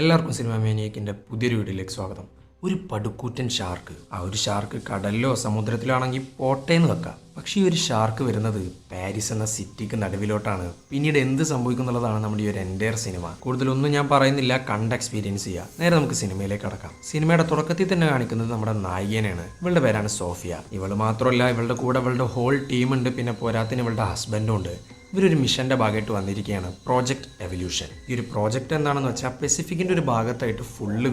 എല്ലാവർക്കും സിനിമ മേനിയക്കിന്റെ പുതിയൊരു വീഡിയോയിലേക്ക് സ്വാഗതം. ഒരു പടുക്കൂറ്റൻ ഷാർക്ക് ആ ഒരു ഷാർക്ക് കടലിലോ സമുദ്രത്തിലോ ആണെങ്കിൽ പോട്ടേന്ന് വെക്കാം. പക്ഷേ ഈ ഒരു ഷാർക്ക് വരുന്നത് പാരീസ് എന്ന സിറ്റിക്ക് നടുവിലോട്ടാണ്. പിന്നീട് എന്ത് സംഭവിക്കും എന്നുള്ളതാണ് നമ്മുടെ ഈ ഒരു എന്റെ സിനിമ കൂടുതലൊന്നും ഞാൻ പറയുന്നില്ല കണ്ട് എക്സ്പീരിയൻസ് ചെയ്യുക നേരെ നമുക്ക് സിനിമയിലേക്ക് കടക്കാം. സിനിമയുടെ തുടക്കത്തിൽ തന്നെ കാണിക്കുന്നത് നമ്മുടെ നായികനാണ് ഇവളുടെ പേരാണ് സോഫിയ. ഇവൾ മാത്രമല്ല ഇവളുടെ കൂടെ ഇവളുടെ ഹോൾ ടീമുണ്ട് പിന്നെ പോരാത്തിന് ഇവളുടെ ഹസ്ബൻഡും ഉണ്ട്. ഇവരൊരു മിഷന്റെ ഭാഗമായിട്ട് വന്നിരിക്കുകയാണ്. പ്രോജക്റ്റ് എവല്യൂഷൻ ഈ ഒരു പ്രോജക്റ്റ് എന്താണെന്ന് വെച്ചാൽ പെസിഫിക്കിന്റെ ഒരു ഭാഗത്തായിട്ട് ഫുള്ള്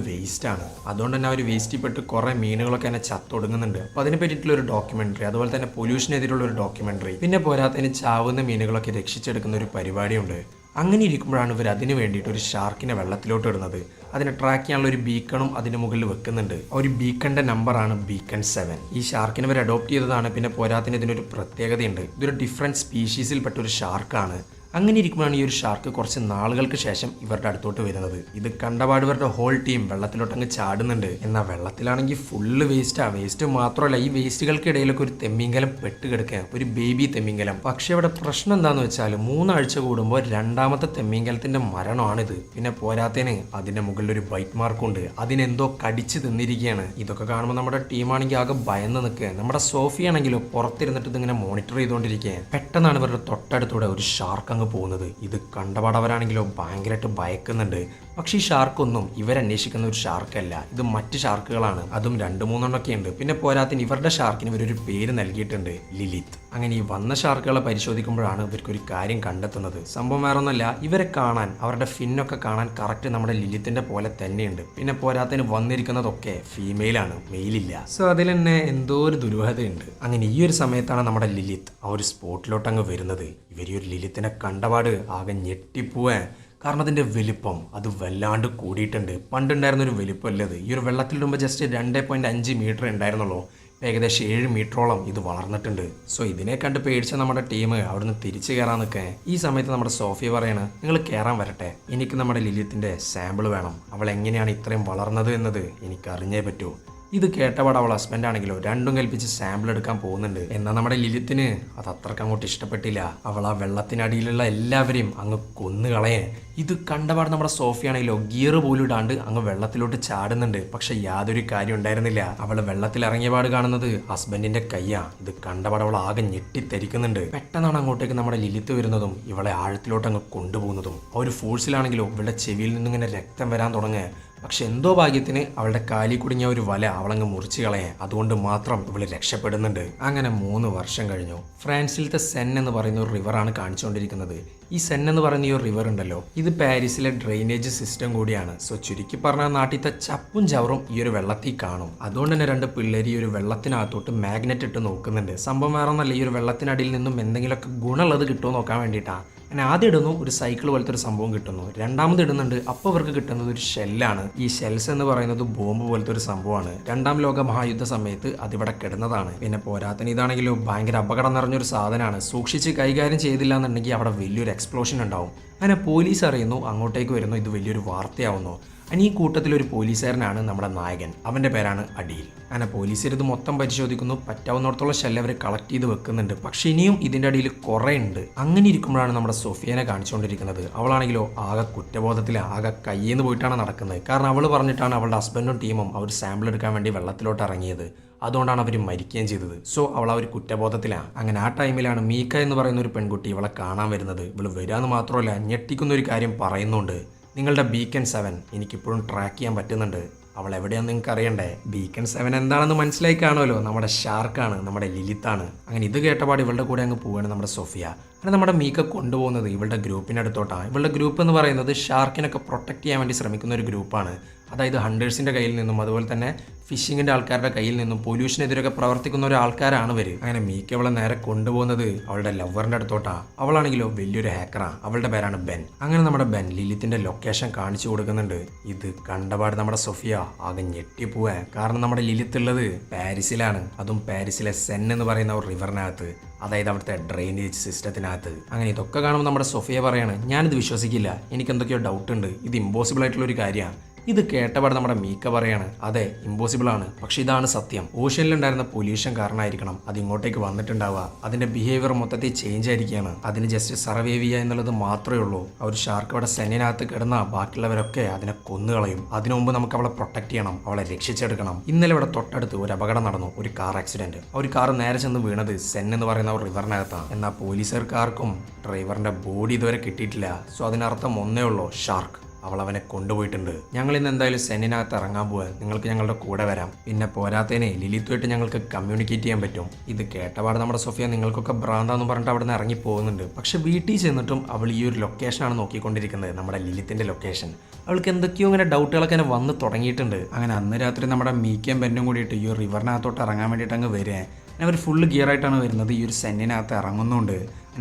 ആണ്. അതുകൊണ്ട് തന്നെ അവർ വേസ്റ്റിൽ പെട്ട് കുറേ മീനുകളൊക്കെ തന്നെ ചത്തൊടുങ്ങുന്നുണ്ട്. അപ്പോൾ അതിനെ പറ്റിയിട്ടുള്ള ഒരു ഡോക്യുമെന്ററി അതുപോലെ തന്നെ പൊല്യൂഷനെതിരെയുള്ള ഒരു ഡോക്യുമെന്ററി പിന്നെ പോരാത്തതിന് ചാവുന്ന മീനുകളൊക്കെ രക്ഷിച്ചെടുക്കുന്ന ഒരു പരിപാടിയുണ്ട്. അങ്ങനെ ഇരിക്കുമ്പോഴാണ് ഇവർ അതിന് വേണ്ടിയിട്ട് ഒരു ഷാർക്കിനെ വെള്ളത്തിലോട്ട് ഇടുന്നത്. അതിനെ ട്രാക്ക് ചെയ്യാനുള്ള ഒരു ബീക്കണും അതിന് മുകളിൽ വെക്കുന്നുണ്ട്. ആ ഒരു ബീക്കണിന്റെ നമ്പറാണ് ബീക്കൺ സെവൻ ഈ ഷാർക്കിനെ ഇവർ അഡോപ്റ്റ് ചെയ്തതാണ് പിന്നെ പോരാത്തിന് ഇതിനൊരു പ്രത്യേകതയുണ്ട്. ഇതൊരു ഡിഫറെന്റ് സ്പീഷീസിൽപ്പെട്ട ഒരു ഷാർക്കാണ് അങ്ങനെ ഇരിക്കുമ്പോഴാണ് ഈ ഒരു ഷാർക്ക് കുറച്ച് നാളുകൾക്ക് ശേഷം ഇവരുടെ അടുത്തോട്ട് വരുന്നത്. ഇത് കണ്ടപാട് ഇവരുടെ ഹോൾ ടീം വെള്ളത്തിലോട്ടങ്ങ് ചാടുന്നുണ്ട്. എന്നാൽ വെള്ളത്തിലാണെങ്കിൽ ഫുള്ള് വേസ്റ്റാ വേസ്റ്റ് മാത്രമല്ല ഈ വേസ്റ്റുകൾക്കിടയിലൊക്കെ ഒരു തെമ്മിങ്കലം പെട്ട് കിടക്കുക. ഒരു ബേബി തെമ്മിങ്കലം പക്ഷേ ഇവിടെ പ്രശ്നം എന്താന്ന് വെച്ചാൽ മൂന്നാഴ്ച കൂടുമ്പോൾ രണ്ടാമത്തെ തെമ്മിങ്കലത്തിന്റെ മരണമാണിത്. പിന്നെ പോരാത്തേന് അതിന്റെ മുകളിൽ ഒരു ബൈറ്റ് മാർക്കുണ്ട് അതിനെന്തോ കടിച്ച് തിന്നിരിക്കുകയാണ്. ഇതൊക്കെ കാണുമ്പോൾ നമ്മുടെ ടീമാണെങ്കിൽ ആകെ ഭയന്ന് നിൽക്കുക. നമ്മുടെ സോഫിയാണെങ്കിലോ പുറത്തിരുന്നിട്ട് ഇതിങ്ങനെ മോണിറ്റർ ചെയ്തുകൊണ്ടിരിക്കുക. പെട്ടെന്നാണ് ഇവരുടെ തൊട്ടടുത്തൂടെ ഒരു ഷാർക്ക് അങ്ങ് പോകുന്നത്. ഇത് കണ്ടപാടവരാണെങ്കിലോ ഭയങ്കരമായിട്ട് ഭയക്കുന്നുണ്ട്. പക്ഷേ ഈ ഷാർക്കൊന്നും ഇവരന്വേഷിക്കുന്ന ഒരു ഷാർക്കല്ല. ഇത് മറ്റ് ഷാർക്കുകളാണ്. അതും രണ്ട് മൂന്നെണ്ണമൊക്കെ ഉണ്ട്. പിന്നെ പോരാത്തിന് ഇവരുടെ ഷാർക്കിന് ഇവരൊരു പേര് നൽകിയിട്ടുണ്ട് ലിലിത്ത്. അങ്ങനെ ഈ വന്ന ഷാർക്കുകളെ പരിശോധിക്കുമ്പോഴാണ് ഇവർക്കൊരു കാര്യം കണ്ടെത്തുന്നത്. സംഭവം വേറൊന്നല്ല ഇവരെ കാണാൻ അവരുടെ ഫിന്നൊക്കെ കാണാൻ കറക്റ്റ് നമ്മുടെ ലിലിത്തിന്റെ പോലെ തന്നെയുണ്ട്. പിന്നെ പോരാത്തിന് വന്നിരിക്കുന്നതൊക്കെ ഫീമെയിലാണ് മെയിലില്ല. സോ അതിൽ തന്നെ എന്തോ ഒരു ദുരൂഹതയുണ്ട്. അങ്ങനെ ഈ ഒരു സമയത്താണ് നമ്മുടെ ലിലിത്ത് ആ ഒരു സ്പോട്ടിലോട്ട് അങ്ങ് വരുന്നത്. ഇവർ ഈ ഒരു ലിലിത്തിനെ കണ്ടപാട് ആകെ ഞെട്ടിപ്പോവാൻ കാരണം അതിന്റെ വലിപ്പം അത് വല്ലാണ്ട് കൂടിയിട്ടുണ്ട്. പണ്ടുണ്ടായിരുന്ന ഒരു വലിപ്പമല്ല ഇത് ഈ ഒരു വെള്ളത്തിൽ വെള്ളത്തിലിടുമ്പോൾ ജസ്റ്റ് രണ്ട് പോയിന്റ് അഞ്ച് മീറ്റർ ഉണ്ടായിരുന്നുള്ളൂ. ഏകദേശം ഏഴ് മീറ്ററോളം ഇത് വളർന്നിട്ടുണ്ട്. സോ ഇതിനെ കണ്ട് പേടിച്ച നമ്മുടെ ടീം അവിടുന്ന് തിരിച്ചു കയറാൻ നിൽക്കേ. ഈ സമയത്ത് നമ്മുടെ സോഫിയ പറയാണ് നിങ്ങൾ കയറാൻ വരട്ടെ. എനിക്ക് നമ്മുടെ ലിലിയത്തിന്റെ സാമ്പിൾ വേണം. അവൾ എങ്ങനെയാണ് ഇത്രയും വളർന്നത് എന്നത് എനിക്ക് അറിഞ്ഞേ പറ്റൂ. ഇത് കേട്ടപാട് അവൾ ഹസ്ബൻഡ് ആണെങ്കിലോ രണ്ടും കൽപ്പിച്ച് സാമ്പിൾ എടുക്കാൻ പോകുന്നുണ്ട്. എന്നാൽ നമ്മുടെ ലിലിത്തിന്? അത് അത്രയ്ക്ക് അങ്ങോട്ട് ഇഷ്ടപ്പെട്ടില്ല. അവൾ ആ വെള്ളത്തിനടിയിലുള്ള എല്ലാവരെയും അങ്ങ് കൊന്നു കളയേ ഇത് കണ്ടപാട് നമ്മുടെ സോഫിയാണെങ്കിലോ ഗിയർ പോലും ഇടാണ്ട് അങ്ങ് വെള്ളത്തിലോട്ട് ചാടുന്നുണ്ട്. പക്ഷെ യാതൊരു കാര്യം ഉണ്ടായിരുന്നില്ല. അവൾ വെള്ളത്തിൽ ഇറങ്ങിയപാട് കാണുന്നത് ഹസ്ബൻഡിന്റെ കയ്യാ. ഇത് കണ്ടപാട് അവൾ ആകെ ഞെട്ടിത്തെരിക്കുന്നുണ്ട്. പെട്ടെന്നാണ് അങ്ങോട്ടേക്ക് നമ്മുടെ ലിലിത്ത് വരുന്നതും ഇവളെ ആഴത്തിലോട്ട് അങ്ങ് കൊണ്ടുപോകുന്നതും. ആ ഒരു ഫോഴ്സിലാണെങ്കിലോ ഇവളുടെ ചെവിയിൽ നിന്നിങ്ങനെ രക്തം വരാൻ തുടങ്ങുക. പക്ഷെ എന്തോ ഭാഗ്യത്തിന് അവളുടെ കാലി കുടുങ്ങിയ ഒരു വല അവളങ്ങ് മുറിച്ച് കളയാൻ അതുകൊണ്ട് മാത്രം ഇവൾ രക്ഷപ്പെടുന്നുണ്ട്. അങ്ങനെ മൂന്ന് വർഷം കഴിഞ്ഞു. ഫ്രാൻസിലത്തെ സെൻ എന്ന് പറയുന്ന ഒരു റിവറാണ് കാണിച്ചുകൊണ്ടിരിക്കുന്നത്. ഈ സെൻ എന്ന് പറയുന്ന ഈ ഒരു റിവർ ഉണ്ടല്ലോ ഇത് പാരീസിലെ ഡ്രെയിനേജ് സിസ്റ്റം കൂടിയാണ്. സോ ചുരുക്കി പറഞ്ഞാൽ നാട്ടിലത്തെ ചപ്പും ചവറും ഈ ഒരു വെള്ളത്തിൽ കാണും. അതുകൊണ്ട് തന്നെ രണ്ട് പിള്ളേർ ഈ ഒരു വെള്ളത്തിനകത്തോട്ട് മാഗ്നറ്റ് ഇട്ട് നോക്കുന്നുണ്ട്. സംഭവം വേറെ ഈ ഒരു വെള്ളത്തിനടിയിൽ നിന്നും എന്തെങ്കിലുമൊക്കെ ഗുണമുള്ളത് കിട്ടുമോ നോക്കാൻ വേണ്ടിയിട്ടാണ് അങ്ങനെ ആദ്യം ഇടുന്നു ഒരു സൈക്കിൾ പോലത്തെ ഒരു സംഭവം കിട്ടുന്നു. രണ്ടാമത് ഇടുന്നുണ്ട് അപ്പോൾ അവർക്ക് കിട്ടുന്നത് ഒരു ഷെല്ലാണ് ഈ ഷെൽസ് എന്ന് പറയുന്നത് ബോംബ് പോലത്തെ ഒരു സംഭവമാണ്. രണ്ടാം ലോക മഹായുദ്ധ സമയത്ത് അതിവിടെ കിടന്നതാണ്. പിന്നെ പോരാത്തിന് ഇതാണെങ്കിലും ഭയങ്കര അപകടം നിറഞ്ഞൊരു സാധനമാണ്. സൂക്ഷിച്ച് കൈകാര്യം ചെയ്തില്ല എന്നുണ്ടെങ്കിൽ അവിടെ വലിയൊരു എക്സ്പ്ലോഷൻ ഉണ്ടാവും. അങ്ങനെ പോലീസ് അറിയുന്നു അങ്ങോട്ടേക്ക് വരുന്നു ഇത് വലിയൊരു വാർത്തയാവുന്നു. അങ്ങനെ ഈ കൂട്ടത്തിൽ ഒരു പോലീസുകാരനാണ് നമ്മുടെ നായകൻ. അവന്റെ പേരാണ് അടിയിൽ അങ്ങനെ പോലീസുകാർ ഇത് മൊത്തം പരിശോധിക്കുന്നു. പറ്റാവുന്നിടത്തോളം ശല്യം അവർ കളക്ട് ചെയ്ത് വെക്കുന്നുണ്ട്. പക്ഷെ ഇനിയും ഇതിന്റെ അടിയിൽ കുറേ ഉണ്ട് അങ്ങനെ ഇരിക്കുമ്പോഴാണ് നമ്മുടെ സോഫിയനെ കാണിച്ചുകൊണ്ടിരിക്കുന്നത് അവളാണെങ്കിലോ ആകെ കുറ്റബോധത്തിൽ ആകെ കയ്യേന്ന് പോയിട്ടാണ് നടക്കുന്നത്. കാരണം അവൾ പറഞ്ഞിട്ടാണ് അവളുടെ ഹസ്ബൻഡും ടീമും അവർ സാമ്പിൾ എടുക്കാൻ വേണ്ടി വെള്ളത്തിലോട്ട് ഇറങ്ങിയത്. അതുകൊണ്ടാണ് അവർ മരിക്കുകയും ചെയ്തത്. സോ അവൾ ആ ഒരു കുറ്റബോധത്തിലാണ് അങ്ങനെ ആ ടൈമിലാണ് മീക്ക എന്ന് പറയുന്ന ഒരു പെൺകുട്ടി ഇവളെ കാണാൻ വരുന്നത്. ഇവൾ വരാമെന്ന് മാത്രമല്ല ഞെട്ടിക്കുന്ന ഒരു കാര്യം പറയുന്നുണ്ട്. നിങ്ങളുടെ ബീക്കൻ സെവൻ എനിക്കിപ്പോഴും ട്രാക്ക് ചെയ്യാൻ പറ്റുന്നുണ്ട്. അവൾ എവിടെയാണെന്ന് നിങ്ങൾക്ക് അറിയണ്ടേ? ബീക്കൺ സെവൻ എന്താണെന്ന് മനസ്സിലായി കാണുമല്ലോ. നമ്മുടെ ഷാർക്കാണ് നമ്മുടെ ലിലിത്താണ് അങ്ങനെ ഇത് കേട്ടപാട് ഇവളുടെ കൂടെ അങ്ങ് പോവുകയാണ് നമ്മുടെ സൊഫിയ. അങ്ങനെ നമ്മുടെ മീക്ക കൊണ്ടുപോകുന്നത് ഇവളുടെ ഗ്രൂപ്പിനടുത്തോട്ടാണ് ഇവളുടെ ഗ്രൂപ്പ് എന്ന് പറയുന്നത് ഷാർക്കിനൊക്കെ പ്രൊട്ടക്ട് ചെയ്യാൻ വേണ്ടി ശ്രമിക്കുന്ന ഒരു ഗ്രൂപ്പാണ് അതായത് ഹണ്ടേഴ്സിന്റെ കയ്യിൽ നിന്നും അതുപോലെ തന്നെ ഫിഷിങ്ങിന്റെ ആൾക്കാരുടെ കയ്യിൽ നിന്നും പൊല്യൂഷനെതിരൊക്കെ പ്രവർത്തിക്കുന്ന ഒരു ആൾക്കാരാണ് ഇവർ അങ്ങനെ മീക്ക അവളെ നേരെ കൊണ്ടുപോകുന്നത് അവളുടെ ലവറിന്റെ അടുത്തോട്ടാ. അവളാണെങ്കിലോ വലിയൊരു ഹാക്കറാണ് അവളുടെ പേരാണ് ബെൻ. അങ്ങനെ നമ്മുടെ ബെൻ ലിലിത്തിന്റെ ലൊക്കേഷൻ കാണിച്ചു കൊടുക്കുന്നുണ്ട്. ഇത് കണ്ടപാട് നമ്മുടെ സൊഫിയ. ആകെ ഞെട്ടിപ്പോവാൻ കാരണം നമ്മുടെ ലിലിത്ത് ഉള്ളത് പാരീസിലാണ്. അതും പാരീസിലെ സെൻ എന്ന് പറയുന്ന ഒരു റിവറിനകത്ത് അതായത് അവിടുത്തെ ഡ്രെയിനേജ് സിസ്റ്റത്തിനകത്ത് അങ്ങനെ ഇതൊക്കെ കാണുമ്പോൾ നമ്മുടെ സൊഫിയ പറയാണ് ഞാനിത് വിശ്വസിക്കില്ല. എനിക്ക് എന്തൊക്കെയോ ഡൗട്ട് ഉണ്ട്. ഇത് ഇമ്പോസിബിൾ ആയിട്ടുള്ള ഒരു കാര്യമാണ് ഇത് കേട്ടപാട് നമ്മുടെ മീക്ക പറയാണ് അതെ ഇമ്പോസിബിൾ ആണ്. പക്ഷെ ഇതാണ് സത്യം. ഓഷ്യനിലുണ്ടായിരുന്ന പൊല്യൂഷൻ കാരണമായിരിക്കണം. അത് ഇങ്ങോട്ടേക്ക് വന്നിട്ടുണ്ടാവുക. അതിന്റെ ബിഹേവിയർ മൊത്തത്തിൽ ചേഞ്ച് ആയിരിക്കുകയാണ്. അതിന് ജസ്റ്റ് സർവൈവ് ചെയ്യുക എന്നുള്ളത് മാത്രമേ ഉള്ളൂ. ഒരു ഷാർക്ക് അവിടെ സെന്നിനകത്ത് കിടന്ന ബാക്കിയുള്ളവരൊക്കെ അതിനെ കൊന്നുകളയും അതിനു മുമ്പ് നമുക്ക് അവളെ പ്രൊട്ടക്ട് ചെയ്യണം. അവളെ രക്ഷിച്ചെടുക്കണം. ഇന്നലെ ഇവിടെ തൊട്ടടുത്ത് ഒരു അപകടം നടന്നു. ഒരു കാർ ആക്സിഡന്റ് ഒരു കാർ നേരെ ചെന്ന് വീണത് സെൻ എന്ന് പറയുന്ന ഒരു റിവറിനകത്താണ് എന്നാൽ പോലീസുകാർക്കാർക്കും ഡ്രൈവറിന്റെ ബോഡി ഇതുവരെ കിട്ടിയിട്ടില്ല. സോ അതിനർത്ഥം ഒന്നേ ഉള്ളൂ ഷാർക്ക് അവൾ അവനെ കൊണ്ടുപോയിട്ടുണ്ട്. ഞങ്ങൾ ഇന്ന് എന്തായാലും സെന്നിനകത്ത് ഇറങ്ങാൻ പോവാ. നിങ്ങൾക്ക് ഞങ്ങളുടെ കൂടെ വരാം. പിന്നെ പോരാത്തതിനെ ലിലിത്തുമായിട്ട് ഞങ്ങൾക്ക് കമ്മ്യൂണിക്കേറ്റ് ചെയ്യാൻ പറ്റും. ഇത് കേട്ടപാട് നമ്മുടെ സൊഫിയ നിങ്ങൾക്കൊക്കെ ഭ്രാന്താന്ന് പറഞ്ഞിട്ട് അവിടെ നിന്ന് ഇറങ്ങി പോകുന്നുണ്ട്. പക്ഷെ വീട്ടിൽ ചെന്നിട്ടും അവൾ ഈ ഒരു ലൊക്കേഷനാണ് നോക്കിക്കൊണ്ടിരിക്കുന്നത്. നമ്മുടെ ലിലിത്തിന്റെ ലൊക്കേഷൻ അവൾക്ക് എന്തൊക്കെയോ ഇങ്ങനെ ഡൗട്ടുകളൊക്കെ ഇങ്ങനെ വന്ന് തുടങ്ങിയിട്ടുണ്ട്. അങ്ങനെ അന്ന് രാത്രി നമ്മുടെ മീക്കയും പെന്നും കൂടിയിട്ട് ഈ ഒരു റിവറിനകത്തോട്ട് ഇറങ്ങാൻ വേണ്ടിയിട്ട് അങ്ങ് വരിക അവർ ഫുള്ള് ഗിയർ ആയിട്ടാണ് വരുന്നത്. ഈ ഒരു സെന്നിനകത്ത് ഇറങ്ങുന്നുണ്ട്.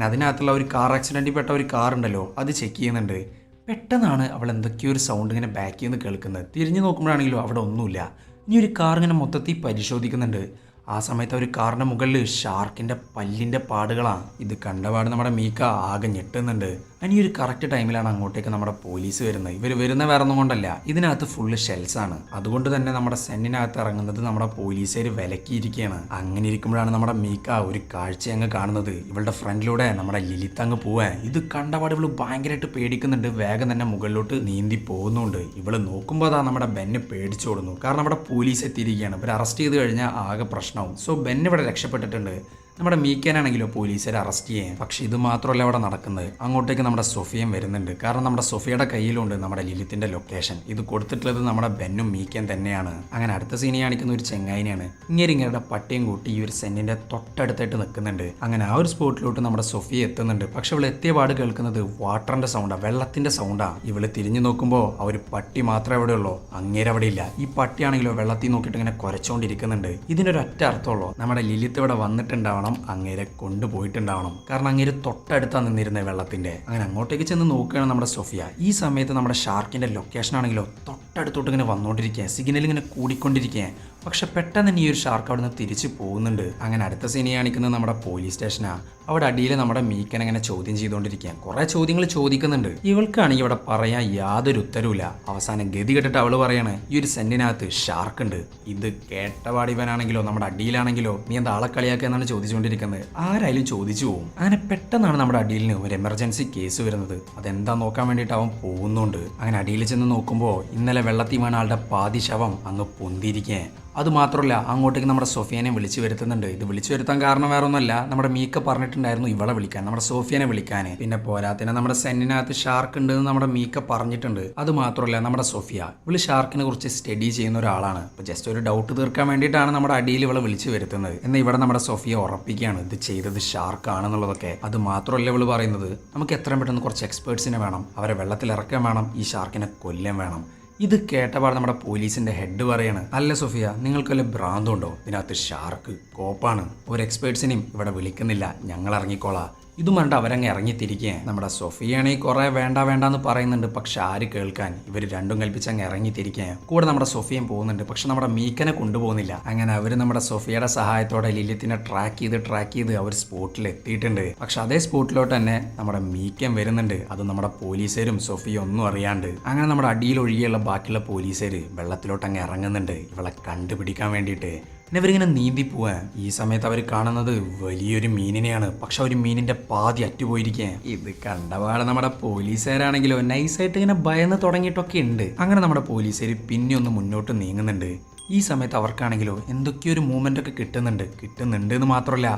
അതിനകത്തുള്ള ഒരു കാർ ആക്സിഡന്റിൽ പെട്ട ഒരു കാർ ഉണ്ടല്ലോ. അത് ചെക്ക് ചെയ്യുന്നുണ്ട്. പെട്ടെന്നാണ് അവൾ എന്തൊക്കെയോ ഒരു സൗണ്ട് ഇങ്ങനെ ബാക്കിൽ നിന്ന് കേൾക്കുന്നത്. തിരിഞ്ഞു നോക്കുമ്പോഴാണെങ്കിലും അവിടെ ഒന്നുമില്ല. ഇനി ഒരു കാർ ഇങ്ങനെ മൊത്തത്തിൽ പരിശോധിക്കുന്നുണ്ട്. ആ സമയത്ത് ഒരു കാറിന്റെ മുകളിൽ ഷാർക്കിന്റെ പല്ലിന്റെ പാടുകളാണ് ഇത് കണ്ടപാട് നമ്മുടെ മീക്ക ആകെ ഞെട്ടുന്നുണ്ട്. ഇനി ഒരു കറക്റ്റ് ടൈമിലാണ് അങ്ങോട്ടേക്ക് നമ്മുടെ പോലീസ് വരുന്നത്. ഇവർ വരുന്ന വേറെ കൊണ്ടല്ല. ഇതിനകത്ത് ഫുള്ള് ഷെൽസാണ് അതുകൊണ്ട് തന്നെ നമ്മുടെ സെന്നിനകത്ത് ഇറങ്ങുന്നത് നമ്മുടെ പോലീസുകാർ വിലക്കിയിരിക്കുകയാണ്. അങ്ങനെ ഇരിക്കുമ്പോഴാണ് നമ്മുടെ മീക്ക ഒരു കാഴ്ച അങ്ങ് കാണുന്നത്. ഇവളുടെ ഫ്രണ്ടിലൂടെ നമ്മുടെ ലിലിത്ത് അങ്ങ് പോവാൻ ഇത് കണ്ടപാട് ഇവൾ ഭയങ്കരമായിട്ട് പേടിക്കുന്നുണ്ട്. വേഗം തന്നെ മുകളിലോട്ട് നീന്തി പോകുന്നുണ്ട്. ഇവൾ നോക്കുമ്പോൾ അതാ നമ്മുടെ ബെന്ന് പേടിച്ചോടുന്നു കാരണം നമ്മുടെ പോലീസ് എത്തിയിരിക്കുകയാണ്. ഇവർ അറസ്റ്റ് ചെയ്ത് കഴിഞ്ഞാൽ ആകെ പ്രശ്നവും. സോ ബെന്ന് ഇവിടെ രക്ഷപ്പെട്ടിട്ടുണ്ട്. നമ്മുടെ മീക്കാനാണെങ്കിലോ പോലീസുകാർ അറസ്റ്റ് ചെയ്യാൻ പക്ഷെ ഇത് മാത്രമല്ല അവിടെ നടക്കുന്നത്. അങ്ങോട്ടേക്ക് നമ്മുടെ സൊഫിയും വരുന്നുണ്ട്. കാരണം നമ്മുടെ സൊഫിയുടെ കയ്യിലുണ്ട് നമ്മുടെ ലിലിത്തിന്റെ ലൊക്കേഷൻ ഇത് കൊടുത്തിട്ടുള്ളത് നമ്മുടെ ബെന്നും മീക്കൻ തന്നെയാണ്. അങ്ങനെ അടുത്ത സീനി കാണിക്കുന്ന ഒരു ചെങ്ങായിനെയാണ്. ഇങ്ങനെ പട്ടിയും കൂട്ടി ഈ ഒരു സെന്നിന്റെ തൊട്ടടുത്തായിട്ട് നിൽക്കുന്നുണ്ട്. അങ്ങനെ ആ ഒരു സ്പോട്ടിലോട്ട് നമ്മുടെ സൊഫി എത്തുന്നുണ്ട്. പക്ഷെ അവൾ എത്തിയ പാട് കേൾക്കുന്നത് വാട്ടറിന്റെ സൗണ്ടാ വെള്ളത്തിന്റെ സൗണ്ടാ ഇവൾ തിരിഞ്ഞു നോക്കുമ്പോൾ ആ ഒരു പട്ടി മാത്രമേ അവിടെ ഉള്ളൂ. അങ്ങേരെ അവിടെ ഇല്ല. ഈ പട്ടിയാണെങ്കിലോ വെള്ളത്തിൽ നോക്കിയിട്ട് ഇങ്ങനെ കുറച്ചുകൊണ്ടിരിക്കുന്നുണ്ട് ഇതിനൊരു ഒറ്റ അർത്ഥമുള്ളൂ നമ്മുടെ ലിലിത്ത് ഇവിടെ വന്നിട്ടുണ്ടാവണം. അങ്ങേരെ കൊണ്ടുപോയിട്ടുണ്ടാവണം. കാരണം അങ്ങേര് തൊട്ടടുത്താണ് നിന്നിരുന്ന വെള്ളത്തിന്റെ. അങ്ങനെ അങ്ങോട്ടേക്ക് ചെന്ന് നോക്കുകയാണ് നമ്മുടെ സൊഫിയ. ഈ സമയത്ത് നമ്മുടെ ഷാർക്കിന്റെ ലൊക്കേഷൻ ആണെങ്കിലോ തൊട്ടടുത്തോട്ട് ഇങ്ങനെ വന്നുകൊണ്ടിരിക്കുക സിഗ്നൽ ഇങ്ങനെ കൂടിക്കൊണ്ടിരിക്കുക പക്ഷെ പെട്ടെന്ന് തന്നെ ഈ ഒരു ഷാർക്ക് അവിടെ നിന്ന് തിരിച്ചു പോകുന്നുണ്ട്. അങ്ങനെ അടുത്ത സീനി കാണിക്കുന്നത് നമ്മുടെ പോലീസ് സ്റ്റേഷനാ അവിടെ അടിയിൽ നമ്മുടെ മീക്കൻ അങ്ങനെ ചോദ്യം ചെയ്തുകൊണ്ടിരിക്കുക കുറെ ചോദ്യങ്ങൾ ചോദിക്കുന്നുണ്ട്. ഇവൾക്കാണെങ്കിൽ ഇവിടെ പറയാൻ യാതൊരു ഉത്തരവില്ല അവസാനം ഗതി കെട്ടിട്ട് അവൾ പറയാണ് ഈ ഒരു സെന്റിനകത്ത് ഷാർക്ക് ഉണ്ട്. ഇത് കേട്ടപാട് ഇവനാണെങ്കിലോ നമ്മുടെ അടിയിലാണെങ്കിലോ നീ എന്താ ആളെ കളിയാക്കുക എന്നാണ് ചോദിച്ചുകൊണ്ടിരിക്കുന്നത്. ആരായാലും ചോദിച്ചു പോകും അങ്ങനെ പെട്ടെന്നാണ് നമ്മുടെ അടിയിലിന് ഒരു എമർജൻസി കേസ് വരുന്നത്. അതെന്താ നോക്കാൻ വേണ്ടിയിട്ട് അവൻ പോകുന്നുണ്ട്. അങ്ങനെ അടിയിൽ ചെന്ന് നോക്കുമ്പോൾ ഇന്നലെ വെള്ളത്തിൽ വീണ ആളുടെ പാതി ശവം അങ്ങ് പൊന്തിയിരിക്കേ. അത് മാത്രമല്ല അങ്ങോട്ടേക്ക് നമ്മുടെ സോഫിയാനെ വിളിച്ചു വരുത്തുന്നുണ്ട്. ഇത് വിളിച്ചു വരുത്താൻ കാരണം വേറെ ഒന്നുമല്ല നമ്മുടെ മീക്ക പറഞ്ഞിട്ടുണ്ടായിരുന്നു ഇവളെ വിളിക്കാൻ നമ്മുടെ സോഫിയനെ വിളിക്കാൻ. പിന്നെ പോരാത്തിന് നമ്മുടെ സെന്നിനകത്ത് ഷാർക്ക് ഉണ്ട് എന്ന് നമ്മുടെ മീക്ക പറഞ്ഞിട്ടുണ്ട്. അത് മാത്രമല്ല നമ്മുടെ സോഫിയ ഇവൾ ഷാർക്കിനെ കുറിച്ച് സ്റ്റഡി ചെയ്യുന്ന ഒരാളാണ്. അപ്പൊ ജസ്റ്റ് ഒരു ഡൗട്ട് തീർക്കാൻ വേണ്ടിയിട്ടാണ് നമ്മുടെ അടിയിൽ ഇവളെ വിളിച്ചു വരുത്തുന്നത്. എന്നാൽ ഇവിടെ നമ്മുടെ സോഫിയ ഉറപ്പിക്കുകയാണ് ഇത് ചെയ്തത് ഷാർക്ക് ആണെന്നുള്ളതൊക്കെ അത് മാത്രമല്ല ഇവൾ പറയുന്നത് നമുക്ക് എത്രയും പെട്ടെന്ന് കുറച്ച് എക്സ്പേർട്സിനെ വേണം അവരെ വെള്ളത്തിൽ ഇറക്കാൻ വേണം ഈ ഷാർക്കിനെ കൊല്ലം വേണം. ഇത് കേട്ടപാട് നമ്മുടെ പോലീസിന്റെ ഹെഡ് പറയാണ് അല്ല സൊഫിയ നിങ്ങൾക്ക് വല്ല ഭ്രാന്തുണ്ടോ? ഇതിനകത്ത് ഷാർക്ക് കോപ്പാണ്. ഒരു എക്സ്പേർട്സിനെയും ഇവിടെ വിളിക്കുന്നില്ല. ഞങ്ങൾ ഇറങ്ങിക്കോളാം. ഇതും പറഞ്ഞിട്ട് അവരങ്ങ് ഇറങ്ങിത്തിരിക്കുക നമ്മുടെ സൊഫിയാണെങ്കിൽ കുറെ വേണ്ട വേണ്ട എന്ന് പറയുന്നുണ്ട്. പക്ഷെ ആര് കേൾക്കാൻ? ഇവർ രണ്ടും കൽപ്പിച്ച് അങ്ങ് ഇറങ്ങിത്തിരിക്കുക കൂടെ നമ്മുടെ സൊഫിയും പോകുന്നുണ്ട്. പക്ഷെ നമ്മുടെ മീക്കനെ കൊണ്ടുപോകുന്നില്ല. അങ്ങനെ അവർ നമ്മുടെ സൊഫിയയുടെ സഹായത്തോടെ ലില്യത്തിനെ ട്രാക്ക് ചെയ്ത് ട്രാക്ക് ചെയ്ത് അവർ സ്പോട്ടിൽ എത്തിയിട്ടുണ്ട്. പക്ഷെ അതേ സ്പോട്ടിലോട്ട് തന്നെ നമ്മുടെ മീക്കൻ വരുന്നുണ്ട്. അത് നമ്മുടെ പോലീസുകാരും സൊഫിയും ഒന്നും അറിയാണ്ട്. അങ്ങനെ നമ്മുടെ അടിയിൽ ഒഴികെയുള്ള ബാക്കിയുള്ള പോലീസുകാർ വെള്ളത്തിലോട്ട് അങ്ങ് ഇറങ്ങുന്നുണ്ട്. ഇവളെ കണ്ടുപിടിക്കാൻ വേണ്ടിയിട്ട്. പിന്നെ ഇവരിങ്ങനെ നീന്തി പോവാൻ ഈ സമയത്ത് അവർ കാണുന്നത് വലിയൊരു മീനിനെയാണ്. പക്ഷെ ഒരു മീനിന്റെ പാതി അറ്റുപോയിരിക്കുക ഇത് കണ്ടപാട് നമ്മുടെ പോലീസുകാരാണെങ്കിലോ നൈസായിട്ട് ഇങ്ങനെ ഭയന്ന് തുടങ്ങിയിട്ടൊക്കെ ഉണ്ട്. അങ്ങനെ നമ്മുടെ പോലീസുകാർ പിന്നെ ഒന്ന് മുന്നോട്ട് നീങ്ങുന്നുണ്ട്. ഈ സമയത്ത് അവർക്കാണെങ്കിലോ എന്തൊക്കെയോ ഒരു ഒക്കെ കിട്ടുന്നുണ്ട്. കിട്ടുന്നുണ്ട് എന്ന് മാത്രമല്ല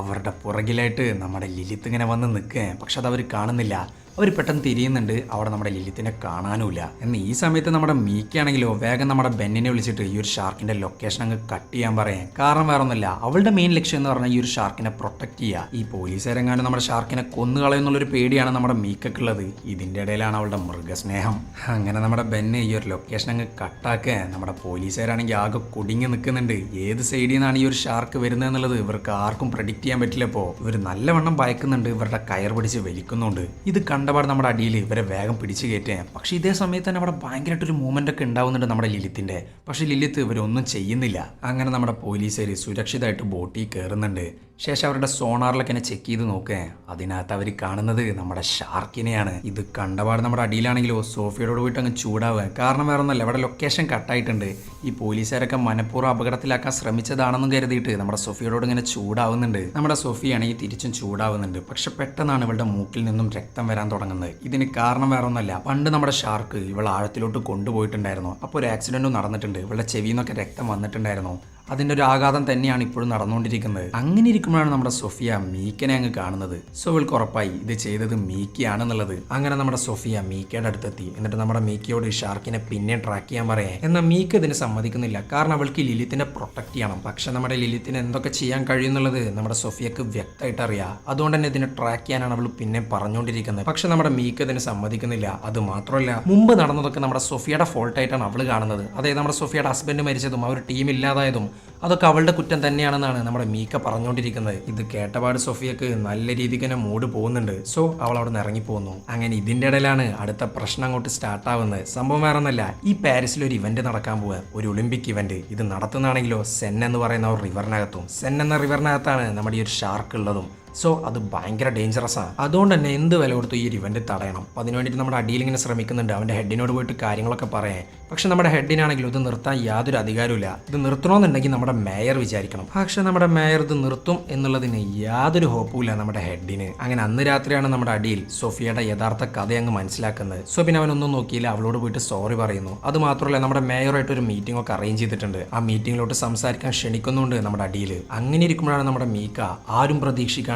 അവരുടെ പുറകിലായിട്ട് നമ്മുടെ ലിലിത്ത് ഇങ്ങനെ വന്ന് നിൽക്കുക പക്ഷെ അത് അവർ കാണുന്നില്ല. അവർ പെട്ടെന്ന് തിരിയുന്നുണ്ട്. അവിടെ നമ്മുടെ ലിലിത്തിനെ കാണാനുമില്ല. എന്ന് ഈ സമയത്ത് നമ്മുടെ മീക്കാണെങ്കിലോ വേഗം നമ്മുടെ ബെന്നിനെ വിളിച്ചിട്ട് ഈ ഒരു ഷാർക്കിന്റെ ലൊക്കേഷൻ അങ്ങ് കട്ട് ചെയ്യാൻ പറയാം. കാരണം വേറെ ഒന്നുമില്ല അവളുടെ മെയിൻ ലക്ഷ്യം എന്ന് പറഞ്ഞാൽ ഈ ഒരു ഷാർക്കിനെ പ്രൊട്ടക്ട് ചെയ്യുക ഈ പോലീസ് ഇറങ്ങാനും നമ്മുടെ ഷാർക്കിനെ കൊന്നുകളയെന്നുള്ളൊരു പേടിയാണ് നമ്മുടെ മീക്കക്കുള്ളത്. ഇതിന്റെ ഇടയിലാണ് അവളുടെ മൃഗസ്നേഹം. അങ്ങനെ നമ്മുടെ ബെന്ന് ഈ ഒരു ലൊക്കേഷൻ അങ്ങ് കട്ടാക്കുക നമ്മുടെ പോലീസുകാരാണെങ്കിൽ ആകെ കുടുങ്ങി നിൽക്കുന്നുണ്ട് ഏത് സൈഡിൽ നിന്നാണ് ഈ ഒരു ഷാർക്ക് വരുന്നത് എന്നുള്ളത് ഇവർക്ക് ആർക്കും പ്രഡിക്റ്റ് ചെയ്യാൻ പറ്റില്ല ഇപ്പോൾ ഇവർ നല്ലവണ്ണം ഭയക്കുന്നുണ്ട്. ഇവരുടെ കയർ പിടിച്ച് വലിക്കുന്നുണ്ട്. ഇത് കണ്ടപാട് നമ്മുടെ അടിയിൽ ഇവരെ വേഗം പിടിച്ചു കയറ്റേ പക്ഷേ ഇതേ സമയത്ത് തന്നെ അവിടെ ഭയങ്കരമായിട്ടൊരു മൂവ്മെന്റ് ഒക്കെ ഉണ്ടാവുന്നുണ്ട് നമ്മുടെ ലിലിത്തിന്റെ പക്ഷേ ലിലിത്ത് ഇവരൊന്നും ചെയ്യുന്നില്ല. അങ്ങനെ നമ്മുടെ പോലീസുകാർ സുരക്ഷിതമായിട്ട് ബോട്ടിൽ കയറുന്നുണ്ട്. ശേഷം അവരുടെ സോണാറിലൊക്കെ എന്നെ ചെക്ക് ചെയ്ത് നോക്കേ. അതിനകത്ത് അവർ കാണുന്നത് നമ്മുടെ ഷാർക്കിനെയാണ്. ഇത് കണ്ടപാട് നമ്മുടെ അടിയിലാണെങ്കിലോ സോഫിയോട് പോയിട്ട് അങ്ങ് ചൂടാവുക. കാരണം വേറെ ഒന്നല്ല ഇവിടെ ലൊക്കേഷൻ കട്ടായിട്ടുണ്ട് ഈ പോലീസുകാരൊക്കെ മനഃപൂർവം അപകടത്തിലാക്കാൻ ശ്രമിച്ചതാണെന്നും കരുതിയിട്ട് നമ്മുടെ സോഫിയോടോട് ഇങ്ങനെ ചൂടാവുന്നുണ്ട്. നമ്മുടെ സോഫിയാണെങ്കിൽ തിരിച്ചും ചൂടാവുന്നുണ്ട്. പക്ഷെ പെട്ടെന്നാണ് ഇവളുടെ മൂക്കിൽ നിന്നും രക്തം വരാൻ തുടങ്ങുന്നത്. ഇതിന് കാരണം വേറെ ഒന്നല്ല പണ്ട് നമ്മുടെ ഷാർക്ക് ഇവൾ ആഴത്തിലോട്ട് കൊണ്ടുപോയിട്ടുണ്ടായിരുന്നു. അപ്പോൾ ഒരു ആക്സിഡന്റും നടന്നിട്ടുണ്ട്. ഇവളുടെ ചെവിയിൽ നിന്നൊക്കെ രക്തം വന്നിട്ടുണ്ടായിരുന്നു. അതിന്റെ ഒരു ആഘാതം തന്നെയാണ് ഇപ്പോഴും നടന്നുകൊണ്ടിരിക്കുന്നത്. അങ്ങനെ ഇരിക്കുമ്പോഴാണ് നമ്മുടെ സൊഫിയ മീക്കനെ അങ്ങ് കാണുന്നത്. സോ ഇവൾക്ക് ഉറപ്പായി ഇത് ചെയ്തത് മീക്കിയാണെന്നുള്ളത്. അങ്ങനെ നമ്മുടെ സൊഫിയ മീക്കയുടെ അടുത്തെത്തി. എന്നിട്ട് നമ്മുടെ മീക്കയോട് ഷാർക്കിനെ പിന്നെ ട്രാക്ക് ചെയ്യാൻ പറയാം എന്നാൽ മീക്ക് ഇതിന് സമ്മതിക്കുന്നില്ല. കാരണം അവൾക്ക് ലിലിത്തിനെ പ്രൊട്ടക്ട് ചെയ്യണം. പക്ഷെ നമ്മുടെ ലിലിത്തിന് എന്തൊക്കെ ചെയ്യാൻ കഴിയുന്നുള്ളത് നമ്മുടെ സൊഫിയക്ക് വ്യക്തമായിട്ട് അറിയാം അതുകൊണ്ട് തന്നെ ഇതിനെ ട്രാക്ക് ചെയ്യാനാണ് അവൾ പിന്നെ പറഞ്ഞുകൊണ്ടിരിക്കുന്നത്. പക്ഷെ നമ്മുടെ മീക്ക് ഇതിന് സമ്മതിക്കുന്നില്ല. അത് മാത്രമല്ല മുമ്പ് നടന്നതൊക്കെ നമ്മുടെ സൊഫിയയുടെ ഫോൾട്ടായിട്ടാണ് അവൾ കാണുന്നത്. അതായത് നമ്മുടെ സൊഫിയയുടെ ഹസ്ബൻഡ് മരിച്ചതും അവർ ടീം ഇല്ലാതായതും അതൊക്കെ അവളുടെ കുറ്റം തന്നെയാണെന്നാണ് നമ്മുടെ മീക്ക പറഞ്ഞുകൊണ്ടിരിക്കുന്നത്. ഇത് കേട്ടപാട് സൊഫിയക്ക് നല്ല രീതിക്ക് തന്നെ മൂഡ് പോകുന്നുണ്ട്. സോ അവൾ അവിടെ നിന്ന് ഇറങ്ങി പോകുന്നു അങ്ങനെ ഇതിന്റെ ഇടയിലാണ് അടുത്ത പ്രശ്നം അങ്ങോട്ട് സ്റ്റാർട്ട് ആവുന്നത്. സംഭവം വേറെ ഒന്നല്ല ഈ പാരീസിൽ ഒരു ഇവന്റ് നടക്കാൻ പോവുക. ഒരു ഒളിമ്പിക് ഇവന്റ് ഇത് നടത്തുന്നതാണെങ്കിലോ സെൻ എന്ന് പറയുന്ന ഒരു റിവറിനകത്തും സെൻ എന്ന റിവറിനകത്താണ് നമ്മുടെ ഈ ഒരു ഷാർക്ക് ഉള്ളതും. സോ അത് ഭയങ്കര ഡേഞ്ചറസ് ആണ് അതുകൊണ്ട് തന്നെ എന്ത് വില കൊടുത്തു ഈ ഒരു ഇവന്റ് തടയണം. അപ്പോൾ അതിന് വേണ്ടിയിട്ട് നമ്മുടെ അടിയിൽ ഇങ്ങനെ ശ്രമിക്കുന്നുണ്ട്. അവന്റെ ഹെഡിനോട് പോയിട്ട് കാര്യങ്ങളൊക്കെ പറയാൻ പക്ഷെ നമ്മുടെ ഹെഡിനാണെങ്കിലും ഇത് നിർത്താൻ യാതൊരു അധികാരമില്ല ഇത് നിർത്തണമെന്നുണ്ടെങ്കിൽ നമ്മുടെ മേയർ വിചാരിക്കണം. പക്ഷെ നമ്മുടെ മേയർ ഇത് നിർത്തും എന്നുള്ളതിന് യാതൊരു ഹോപ്പുമില്ല നമ്മുടെ ഹെഡിന് അങ്ങനെ അന്ന് രാത്രിയാണ് നമ്മുടെ അടിയിൽ സോഫിയയുടെ യഥാർത്ഥ കഥ അങ്ങ് മനസ്സിലാക്കുന്നത്. സോ പിന്നെ അവനൊന്നും നോക്കിയില്ല. അവളോട് പോയിട്ട് സോറി പറയുന്നു. അത് മാത്രമല്ല നമ്മുടെ മേയറായിട്ട് ഒരു മീറ്റിംഗ് ഒക്കെ അറേഞ്ച് ചെയ്തിട്ടുണ്ട്. ആ മീറ്റിംഗിലോട്ട് സംസാരിക്കാൻ ക്ഷണിക്കുന്നുണ്ട് നമ്മുടെ അടിയിൽ. അങ്ങനെ ഇരിക്കുമ്പോഴാണ് നമ്മുടെ മീക്ക ആരും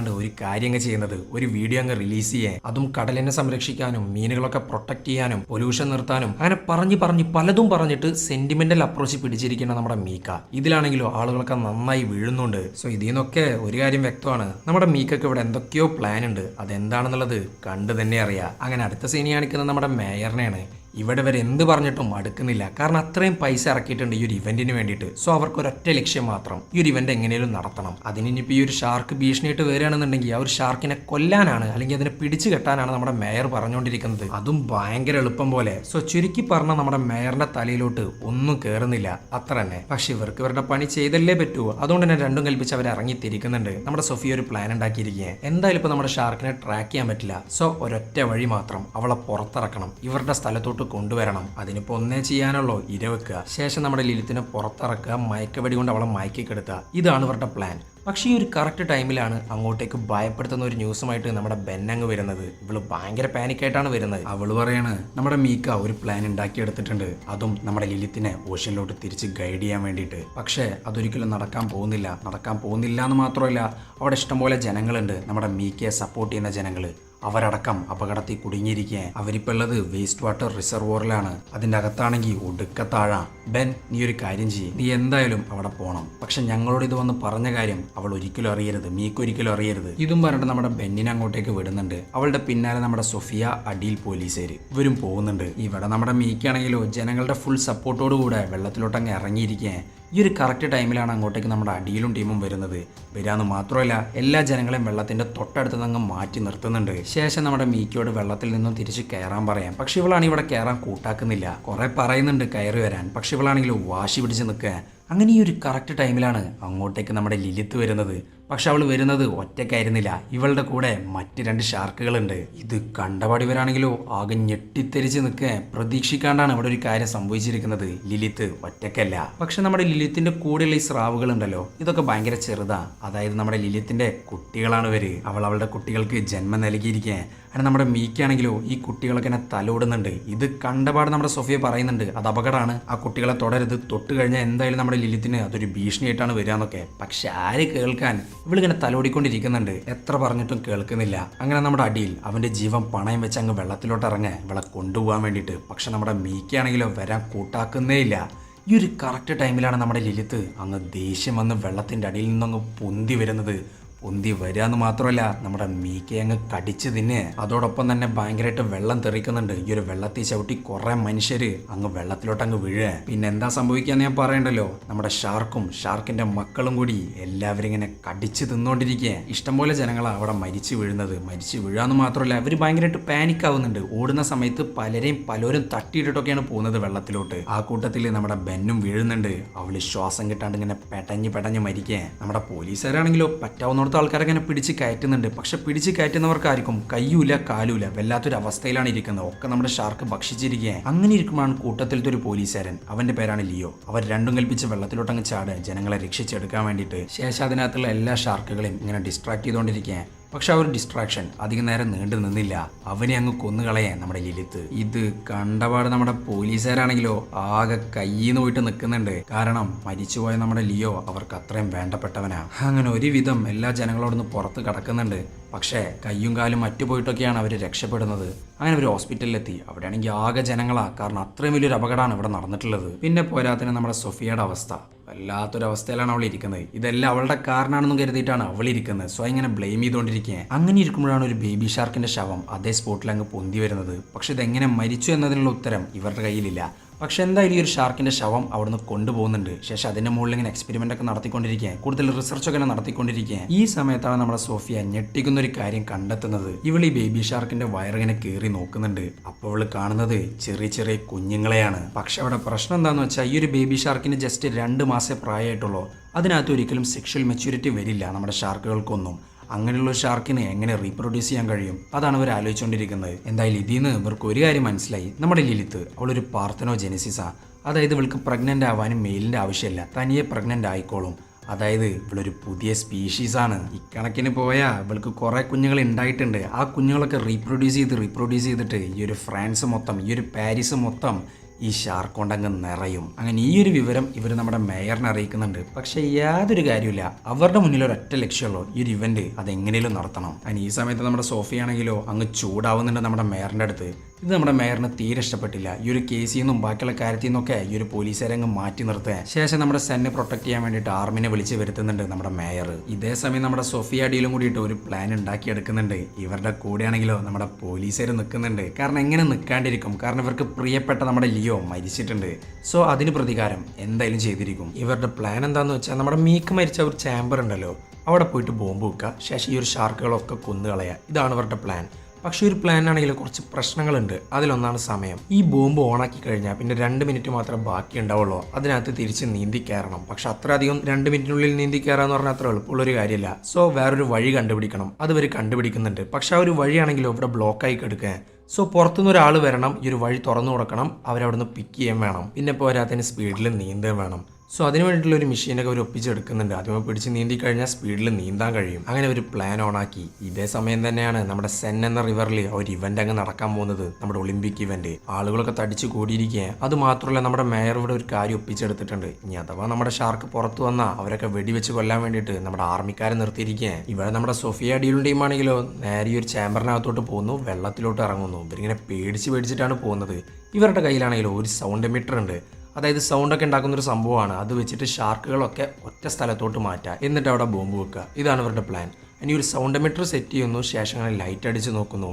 പ്രതീക്ഷിക്കാണ്ട് ഒരു കാര്യം അങ്ങ് ചെയ്യുന്നത് ഒരു വീഡിയോ അങ്ങ് റിലീസ് ചെയ്യാൻ. അതും കടലിനെ സംരക്ഷിക്കാനും മീനുകളൊക്കെ പ്രൊട്ടക്ട് ചെയ്യാനും പൊല്യൂഷൻ നിർത്താനും അങ്ങനെ പറഞ്ഞ് പറഞ്ഞ് പലതും പറഞ്ഞിട്ട് സെന്റിമെന്റൽ അപ്രോച്ച് പിടിച്ചിരിക്കുന്ന നമ്മുടെ മീക്ക. ഇതിലാണെങ്കിലോ ആളുകളൊക്കെ നന്നായി വീഴുന്നുണ്ട്. സോ ഇതിൽ നിന്നൊക്കെ ഒരു കാര്യം വ്യക്തമാണ്. നമ്മുടെ മീക്കൊക്കെ ഇവിടെ എന്തൊക്കെയോ പ്ലാൻ ഉണ്ട്. അതെന്താണെന്നുള്ളത് കണ്ടു തന്നെ അറിയാം. അങ്ങനെ അടുത്ത സീനി കാണിക്കുന്നത് നമ്മുടെ മേയറിനെയാണ്. ഇവിടെ വരെ എന്ത് പറഞ്ഞിട്ടും മടുക്കുന്നില്ല. കാരണം അത്രയും പൈസ ഇറക്കിയിട്ടുണ്ട് ഈ ഒരു ഇവന്റിന് വേണ്ടിയിട്ട്. സോ അവർക്ക് ഒരൊറ്റ ലക്ഷ്യം മാത്രം. ഈ ഒരു ഇവന്റ് എങ്ങനെയും നടത്തണം. അതിനിപ്പോൾ ഈ ഒരു ഷാർക്ക് ഭീഷണിയിട്ട് വരികയാണെന്നുണ്ടെങ്കിൽ ആ ഒരു ഷാർക്കിനെ കൊല്ലാനാണ് അല്ലെങ്കിൽ അതിനെ പിടിച്ചു കെട്ടാനാണ് നമ്മുടെ മേയർ പറഞ്ഞുകൊണ്ടിരിക്കുന്നത്. അതും ഭയങ്കര എളുപ്പം പോലെ. സോ ചുരുക്കി പറഞ്ഞാൽ നമ്മുടെ മേയറിന്റെ തലയിലോട്ട് ഒന്നും കയറുന്നില്ല അത്ര തന്നെ. പക്ഷെ ഇവർക്ക് ഇവരുടെ പണി ചെയ്തല്ലേ പറ്റൂ. അതുകൊണ്ട് തന്നെ രണ്ടും കൽപ്പിച്ച് അവർ ഇറങ്ങി തിരിക്കുന്നുണ്ട്. നമ്മുടെ സൊഫിയ ഒരു പ്ലാൻ ഉണ്ടാക്കിയിരിക്കുക എന്തായാലും ഇപ്പൊ നമ്മുടെ ഷാർക്കിനെ ട്രാക്ക് ചെയ്യാൻ പറ്റില്ല. സോ ഒരൊറ്റ വഴി മാത്രം അവളെ പുറത്തിറക്കണം. ഇവരുടെ സ്ഥലത്തോട്ട് കൊണ്ടുവരണം. അതിനിപ്പോ ഒന്നേ ചെയ്യാനുള്ളൂ. ഇരവെക്കുക ശേഷം നമ്മുടെ ലിലിത്തിനെ പുറത്തിറക്കുക. മയക്കവടി കൊണ്ട് അവളെ മയക്കിക്കെടുത്തുക ഇതാണ് ഇവരുടെ പ്ലാൻ പക്ഷേ ഈ ഒരു കറക്റ്റ് ടൈമിലാണ് അങ്ങോട്ടേക്ക് ഭയപ്പെടുത്തുന്ന ഒരു ന്യൂസുമായിട്ട് നമ്മുടെ ബെന്നങ്ങ് വരുന്നത്. ഇവൾ ഭയങ്കര പാനിക്കായിട്ടാണ് വരുന്നത്. അവൾ പറയാണ് നമ്മുടെ മീക്ക ഒരു പ്ലാൻ ഉണ്ടാക്കിയെടുത്തിട്ടുണ്ട്. അതും നമ്മുടെ ലിലിത്തിനെ ഓഷ്യനിലോട്ട് തിരിച്ച് ഗൈഡ് ചെയ്യാൻ വേണ്ടിയിട്ട്. പക്ഷേ അതൊരിക്കലും നടക്കാൻ പോകുന്നില്ല. നടക്കാൻ പോകുന്നില്ല എന്ന് മാത്രമല്ല അവിടെ ഇഷ്ടംപോലെ ജനങ്ങളുണ്ട്. നമ്മുടെ മീക്കയെ സപ്പോർട്ട് ചെയ്യുന്ന ജനങ്ങൾ അവരടക്കം അപകടത്തിൽ കുടുങ്ങിയിരിക്കുക അവരിപ്പോൾ ഉള്ളത് വേസ്റ്റ് വാട്ടർ റിസർവോറിലാണ് അതിന്റെ അകത്താണെങ്കിൽ ഒടുക്കത്താഴ. ബെൻ നീ ഒരു കാര്യം ചെയ്യ്. നീ എന്തായാലും അവിടെ പോകണം പക്ഷെ ഞങ്ങളോട് ഇത് വന്ന് പറഞ്ഞ കാര്യം അവൾ ഒരിക്കലും അറിയരുത്. മീക്ക് ഒരിക്കലും അറിയരുത്. ഇതും പറഞ്ഞിട്ട് നമ്മുടെ ബെന്നിനെ അങ്ങോട്ടേക്ക് വിടുന്നുണ്ട്. അവളുടെ പിന്നാലെ നമ്മുടെ സൊഫിയ അടിയിൽ പോലീസുകാര് ഇവരും പോകുന്നുണ്ട്. ഇവിടെ നമ്മുടെ മീക്കാണെങ്കിലോ ജനങ്ങളുടെ ഫുൾ സപ്പോർട്ടോടുകൂടെ വെള്ളത്തിലോട്ടങ്ങ് ഇറങ്ങിയിരിക്കുക ഈ ഒരു കറക്റ്റ് ടൈമിലാണ് അങ്ങോട്ടേക്ക് നമ്മുടെ അടിയിലും ടീമും വരുന്നത്. വരാന്ന് മാത്രമല്ല എല്ലാ ജനങ്ങളെയും വെള്ളത്തിന്റെ തൊട്ടടുത്ത് നിന്ന് മാറ്റി നിർത്തുന്നുണ്ട്. ശേഷം നമ്മുടെ മീക്കിയോട് വെള്ളത്തിൽ നിന്നും തിരിച്ച് കയറാൻ പറയാം. പക്ഷെ ഇവളാണ് ഇവിടെ കയറാൻ കൂട്ടാക്കുന്നില്ല. കുറെ പറയുന്നുണ്ട് കയറി വരാൻ. പക്ഷെ ഇവളാണെങ്കിൽ വാശി പിടിച്ച് നിൽക്കുക. അങ്ങനെ ഈ ഒരു കറക്റ്റ് ടൈമിലാണ് അങ്ങോട്ടേക്ക് നമ്മുടെ ലിലിത്ത് വരുന്നത്. പക്ഷെ അവൾ വരുന്നത് ഒറ്റയ്ക്കായിരുന്നില്ല. ഇവളുടെ കൂടെ മറ്റ് രണ്ട് ഷാർക്കുകളുണ്ട്. ഇത് കണ്ടപാടി വരാണെങ്കിലോ ആകെ ഞെട്ടിത്തെരിച്ച് നിൽക്കുക പ്രതീക്ഷിക്കാണ്ടാണ് ഇവിടെ ഒരു കാര്യം സംഭവിച്ചിരിക്കുന്നത്. ലിലിത്ത് ഒറ്റയ്ക്കല്ല. പക്ഷെ നമ്മുടെ ലിലിത്തിന്റെ കൂടെയുള്ള ഈ സ്രാവുകൾ ഉണ്ടല്ലോ ഇതൊക്കെ ഭയങ്കര ചെറുതാ. അതായത് നമ്മുടെ ലിലിത്തിന്റെ കുട്ടികളാണ് ഇവർ. അവൾ അവളുടെ കുട്ടികൾക്ക് ജന്മം നൽകിയിരിക്കുക അങ്ങനെ നമ്മുടെ മീക്കാണെങ്കിലോ ഈ കുട്ടികളൊക്കെ എന്നെ തലോടുന്നുണ്ട്. ഇത് കണ്ടപാട് നമ്മുടെ സൊഫിയ പറയുന്നുണ്ട്. അത് അപകടമാണ്. ആ കുട്ടികളെ തുടരുത്. തൊട്ട് കഴിഞ്ഞാൽ എന്തായാലും നമ്മുടെ ലിലിത്തിന് അതൊരു ഭീഷണിയായിട്ടാണ് വരിക എന്നൊക്കെ. പക്ഷെ ആര് കേൾക്കാൻ ഇവളിങ്ങനെ തലോടിക്കൊണ്ടിരിക്കുന്നുണ്ട്. എത്ര പറഞ്ഞിട്ടും കേൾക്കുന്നില്ല. അങ്ങനെ നമ്മുടെ അടിയിൽ അവന്റെ ജീവൻ പണയം വെച്ച് അങ്ങ് വെള്ളത്തിലോട്ട് ഇറങ്ങാൻ ഇവളെ കൊണ്ടുപോകാൻ വേണ്ടിയിട്ട്. പക്ഷെ നമ്മുടെ മീക്കാണെങ്കിലോ വരാൻ കൂട്ടാക്കുന്നേ ഇല്ല. ഈ ഒരു കറക്റ്റ് ടൈമിലാണ് നമ്മുടെ ലിലിത്ത് അങ്ങ് ദേഷ്യം വന്ന് വെള്ളത്തിന്റെ അടിയിൽ നിന്നങ്ങ് പൊന്തി വരുന്നത്. പൊന്തി വരിക എന്ന് മാത്രമല്ല നമ്മുടെ മീക്കെ അങ്ങ് കടിച്ച് തിന്നെ അതോടൊപ്പം തന്നെ ഭയങ്കരമായിട്ട് വെള്ളം തെറിക്കുന്നുണ്ട്. ഈ ഒരു വെള്ളത്തിൽ ചവിട്ടി കുറെ മനുഷ്യര് അങ്ങ് വെള്ളത്തിലോട്ട് അങ്ങ് വീഴുക. പിന്നെ എന്താ സംഭവിക്കാന്ന് ഞാൻ പറയണ്ടല്ലോ? നമ്മുടെ ഷാർക്കും ഷാർക്കിന്റെ മക്കളും കൂടി എല്ലാവരും ഇങ്ങനെ കടിച്ച് തിന്നുകൊണ്ടിരിക്കുക ഇഷ്ടംപോലെ ജനങ്ങളാണ് അവിടെ മരിച്ചു വീഴുന്നത്. മരിച്ചു വീഴാന്ന് മാത്രമല്ല അവർ ഭയങ്കരമായിട്ട് പാനിക് ആവുന്നുണ്ട്. ഓടുന്ന സമയത്ത് പലരെയും പലരും തട്ടിയിട്ടിട്ടൊക്കെയാണ് പോകുന്നത് വെള്ളത്തിലോട്ട്. ആ കൂട്ടത്തിൽ നമ്മുടെ ബെന്നും വീഴുന്നുണ്ട്. അവൾ ശ്വാസം കിട്ടാണ്ട് ഇങ്ങനെ പെടഞ്ഞ് പെടഞ്ഞ് മരിക്കുക. നമ്മുടെ പോലീസുകാരാണെങ്കിലോ പറ്റാവുന്നിടത്ത് അവിടുത്തെ ആൾക്കാരൊക്കെ ഇങ്ങനെ പിടിച്ച് കയറ്റുന്നുണ്ട്. പക്ഷെ പിടിച്ച് കയറ്റുന്നവർക്കായിരിക്കും കയ്യൂല കാലൂല. വല്ലാത്തൊരു അവസ്ഥയിലാണ് ഇരിക്കുന്നത്. ഒക്കെ നമ്മുടെ ഷാർക്ക് ഭക്ഷിച്ചിരിക്കുകയാണ് അങ്ങനെ ഇരിക്കുമ്പോഴാണ് കൂട്ടത്തിലത്തെ ഒരു പോലീസുകാരൻ. അവന്റെ പേരാണ് ലിയോ. അവർ രണ്ടും കൽപ്പിച്ച് വെള്ളത്തിലോട്ടങ്ങ് ചാട് ജനങ്ങളെ രക്ഷിച്ചെടുക്കാൻ വേണ്ടിയിട്ട് ശേഷം അതിനകത്തുള്ള എല്ലാ ഷാർക്കുകളെയും ഇങ്ങനെ ഡിസ്ട്രാക്ട് ചെയ്തുകൊണ്ടിരിക്കുകയാണ് പക്ഷെ ആ ഒരു ഡിസ്ട്രാക്ഷൻ അധികം നേരം നീണ്ടു നിന്നില്ല. അവനെ അങ്ങ് കൊന്നുകളയാൻ നമ്മുടെ ലിലിത്ത്. ഇത് കണ്ടപാട് നമ്മുടെ പോലീസുകാരാണെങ്കിലോ ആകെ കയ്യിന്ന് പോയിട്ട് നിൽക്കുന്നുണ്ട്. കാരണം മരിച്ചുപോയ നമ്മുടെ ലിയോ അവർക്ക് അത്രയും വേണ്ടപ്പെട്ടവനാ. അങ്ങനെ ഒരുവിധം എല്ലാ ജനങ്ങളോടൊന്ന് പുറത്ത് കിടക്കുന്നുണ്ട്. പക്ഷേ കയ്യും കാലും മറ്റു പോയിട്ടൊക്കെയാണ് അവർ രക്ഷപ്പെടുന്നത്. അങ്ങനെ അവർ ഹോസ്പിറ്റലിലെത്തി. അവിടെയാണെങ്കിൽ ആകെ ജനങ്ങളാ. കാരണം അത്രയും വലിയൊരു അപകടമാണ് ഇവിടെ നടന്നിട്ടുള്ളത്. പിന്നെ പോരാത്തിന് നമ്മുടെ സൊഫിയയുടെ അവസ്ഥ. വല്ലാത്തൊരു അവസ്ഥയിലാണ് അവൾ ഇരിക്കുന്നത്. ഇതെല്ലാം അവളുടെ കാരണമാണെന്നും കരുതിയിട്ടാണ് അവൾ ഇരിക്കുന്നത്. സ്വയം ഇങ്ങനെ ബ്ലെയിം ചെയ്തുകൊണ്ടിരിക്കുക അങ്ങനെ ഇരിക്കുമ്പോഴാണ് ഒരു ബേബി ഷാർക്കിന്റെ ശവം അതേ സ്പോട്ടിൽ അങ്ങ് പൊന്തി വരുന്നത്. പക്ഷെ ഇതെങ്ങനെ മരിച്ചു എന്നതിനുള്ള ഉത്തരം ഇവരുടെ കയ്യിലില്ല. പക്ഷെ എന്തായാലും ഈ ഒരു ഷാർക്കിന്റെ ശവം അവിടുന്ന് കൊണ്ടുപോകുന്നുണ്ട്? ശേഷം അതിന്റെ മുകളിൽ ഇങ്ങനെ എക്സ്പെരിമെന്റ് ഒക്കെ നടത്തിക്കൊണ്ടിരിക്കുകയാണ് കൂടുതൽ റിസർച്ച് ഒക്കെ ഈ സമയത്താണ് നമ്മുടെ സോഫിയ ഞെട്ടിക്കുന്ന ഒരു കാര്യം കണ്ടെത്തുന്നത്. ഇവൾ ഈ ബേബി ഷാർക്കിന്റെ വയറിങ്ങനെ കീറി നോക്കുന്നുണ്ട്. അപ്പോൾ ഇവൾ കാണുന്നത് ചെറിയ ചെറിയ കുഞ്ഞുങ്ങളെയാണ്. പക്ഷെ അവിടെ പ്രശ്നം എന്താണെന്ന് വെച്ചാൽ ഈ ഒരു ബേബി ഷാർക്കിന് ജസ്റ്റ് രണ്ട് മാസേ പ്രായമായിട്ടുള്ളൂ. അതിനകത്ത് ഒരിക്കലും സെക്ഷൽ മെച്യൂരിറ്റി വരില്ല നമ്മുടെ ഷാർക്കുകൾക്കൊന്നും അങ്ങനെയുള്ള ഷാർക്കിനെ എങ്ങനെ റീപ്രൊഡ്യൂസ് ചെയ്യാൻ കഴിയും? അതാണ് അവർ ആലോചിച്ചുകൊണ്ടിരിക്കുന്നത് എന്തായാലും ഇതിൽ നിന്ന് ഇവർക്ക് ഒരു കാര്യം മനസ്സിലായി. നമ്മുടെ ലിലിത്ത് അവളൊരു പാർത്തനോ ജെനസിസാ അതായത് ഇവൾക്ക് പ്രഗ്നന്റ് ആവാനും മെയിലിന്റെ ആവശ്യമില്ല. തനിയെ പ്രഗ്നന്റ് ആയിക്കോളും. അതായത് ഇവളൊരു പുതിയ സ്പീഷീസ് ആണ് ഇക്കണക്കിന് പോയാൽ ഇവൾക്ക് കുറേ കുഞ്ഞുങ്ങൾ ഉണ്ടായിട്ടുണ്ട്. ആ കുഞ്ഞുങ്ങളൊക്കെ റീപ്രൊഡ്യൂസ് ചെയ്ത് റീപ്രൊഡ്യൂസ് ചെയ്തിട്ട് ഈ ഒരു ഫ്രാൻസ് മൊത്തം ഈ ഒരു പാരീസ് മൊത്തം ഈ ഷാർക്കോണ്ടങ്ങ് നിറയും. അങ്ങനെ ഈ ഒരു വിവരം ഇവർ നമ്മുടെ മേയറിനെ അറിയിക്കുന്നുണ്ട്. പക്ഷെ യാതൊരു കാര്യമില്ല അവരുടെ മുന്നിൽ ഒരൊറ്റ ലക്ഷ്യമുള്ളൂ ഈ ഒരു ഇവന്റ് അത് എങ്ങനെയും നടത്തണം. അതിന് ഈ സമയത്ത് നമ്മുടെ സോഫിയാണെങ്കിലോ അങ്ങ് ചൂടാവുന്നുണ്ട് നമ്മുടെ മേയറിന്റെ അടുത്ത്. ഇത് നമ്മുടെ മേയറിന് തീരെ ഇഷ്ടപ്പെട്ടില്ല. ഈ ഒരു കേസിൽ നിന്നും ബാക്കിയുള്ള കാര്യത്തിൽ നിന്നൊക്കെ ഈ ഒരു പോലീസുകാരെ അങ്ങ് മാറ്റി നിർത്തുക ശേഷം നമ്മുടെ സെന്നെ പ്രൊട്ടക്ട് ചെയ്യാൻ വേണ്ടിയിട്ട് ആർമിനെ വിളിച്ച് വരുത്തുന്നുണ്ട് നമ്മുടെ മേയർ. ഇതേ സമയം നമ്മുടെ സോഫിയ ഡീലും കൂടിയിട്ട് ഒരു പ്ലാൻ ഉണ്ടാക്കിയെടുക്കുന്നുണ്ട്. ഇവരുടെ കൂടെയാണെങ്കിലോ നമ്മുടെ പോലീസുകാർ നിൽക്കുന്നുണ്ട് കാരണം എങ്ങനെ നിൽക്കാണ്ടിരിക്കും കാരണം ഇവർക്ക് പ്രിയപ്പെട്ട നമ്മുടെ ലിയോ മരിച്ചിട്ടുണ്ട്. സോ അതിന് പ്രതികാരം എന്തായാലും ചെയ്തിരിക്കും. ഇവരുടെ പ്ലാൻ എന്താന്ന് വെച്ചാൽ നമ്മുടെ മീക്ക് മരിച്ച ഒരു ചാമ്പർ ഉണ്ടല്ലോ. അവിടെ പോയിട്ട് ബോംബ് വെക്കുക ശേഷം ഈ ഒരു ഷാർക്കുകളൊക്കെ കൊന്നുകളയുക ഇതാണ് ഇവരുടെ പ്ലാൻ പക്ഷേ ഒരു പ്ലാൻ ആണെങ്കിൽ കുറച്ച് പ്രശ്നങ്ങളുണ്ട്. അതിലൊന്നാണ് സമയം. ഈ ബോംബ് ഓണാക്കി കഴിഞ്ഞാൽ പിന്നെ രണ്ട് മിനിറ്റ് മാത്രമേ ബാക്കി ഉണ്ടാവുള്ളൂ. അതിനകത്ത് തിരിച്ച് നീന്തി കയറണം. പക്ഷെ അത്ര അധികം രണ്ട് മിനിറ്റിനുള്ളിൽ നീന്തി കയറാന്ന് പറഞ്ഞാൽ അത്ര എളുപ്പമുള്ളൊരു കാര്യമില്ല. സോ വേറൊരു വഴി കണ്ടുപിടിക്കണം. അത് കണ്ടുപിടിക്കുന്നുണ്ട്. പക്ഷെ ആ ഒരു വഴിയാണെങ്കിലും ഇവിടെ ബ്ലോക്കായി കിടക്കുക സോ പുറത്തുനിന്ന് ഒരാൾ വരണം. ഈ ഒരു വഴി തുറന്നു കൊടുക്കണം. അവരവിടുന്ന് പിക്ക് ചെയ്യാൻ വേണം. പിന്നെ പോരാത്തതിന് സ്പീഡിൽ നീന്തുകയും വേണം. സോ അതിന് വേണ്ടിയിട്ടുള്ള ഒരു മെഷീനൊക്കെ അവർ ഒപ്പിച്ചെടുക്കുന്നുണ്ട്. ആദ്യമേ പിടിച്ച് നീന്തി കഴിഞ്ഞാൽ സ്പീഡിൽ നീന്താൻ കഴിയും. അങ്ങനെ ഒരു പ്ലാൻ ഓണാക്കി ഇതേ സമയം തന്നെയാണ് നമ്മുടെ സെൻ എന്ന റിവറിൽ ഒരു ഇവന്റ് അങ്ങ് നടക്കാൻ പോകുന്നത്. നമ്മുടെ ഒളിമ്പിക് ഇവന്റ് ആളുകളൊക്കെ തടിച്ചു കൂടിയിരിക്കുക അത് മാത്രമല്ല നമ്മുടെ മേയർ ഇവിടെ ഒരു കാര്യം ഒപ്പിച്ചെടുത്തിട്ടുണ്ട്. ഇനി അഥവാ നമ്മുടെ ഷാർക്ക് പുറത്തു വന്നാൽ അവരൊക്കെ വെടിവെച്ച് കൊല്ലാൻ വേണ്ടിയിട്ട് നമ്മുടെ ആർമിക്കാരെ നിർത്തിയിരിക്കുക ഇവിടെ നമ്മുടെ സൊഫിയ ഡീലും ടീമാണെങ്കിലോ നേരെ ഒരു ചാമ്പറിനകത്തോട്ട് പോകുന്നു. വെള്ളത്തിലോട്ട് ഇറങ്ങുന്നു. ഇവരിങ്ങനെ പേടിച്ച് പേടിച്ചിട്ടാണ് പോകുന്നത്. ഇവരുടെ കയ്യിലാണെങ്കിലോ ഒരു സൗണ്ട് മീറ്റർ ഉണ്ട്. അതായത് സൗണ്ടൊക്കെ ഉണ്ടാക്കുന്ന ഒരു സംഭവമാണ്. അത് വെച്ചിട്ട് ഷാർക്കുകളൊക്കെ ഒറ്റ സ്ഥലത്തോട്ട് മാറ്റുക എന്നിട്ട് അവിടെ ബോംബ് വെക്കുക ഇതാണ് അവരുടെ പ്ലാൻ ഇനി ഒരു സൗണ്ട് മീറ്റർ സെറ്റ് ചെയ്യുന്നു. ശേഷം അങ്ങനെ ലൈറ്റ് അടിച്ച് നോക്കുന്നു.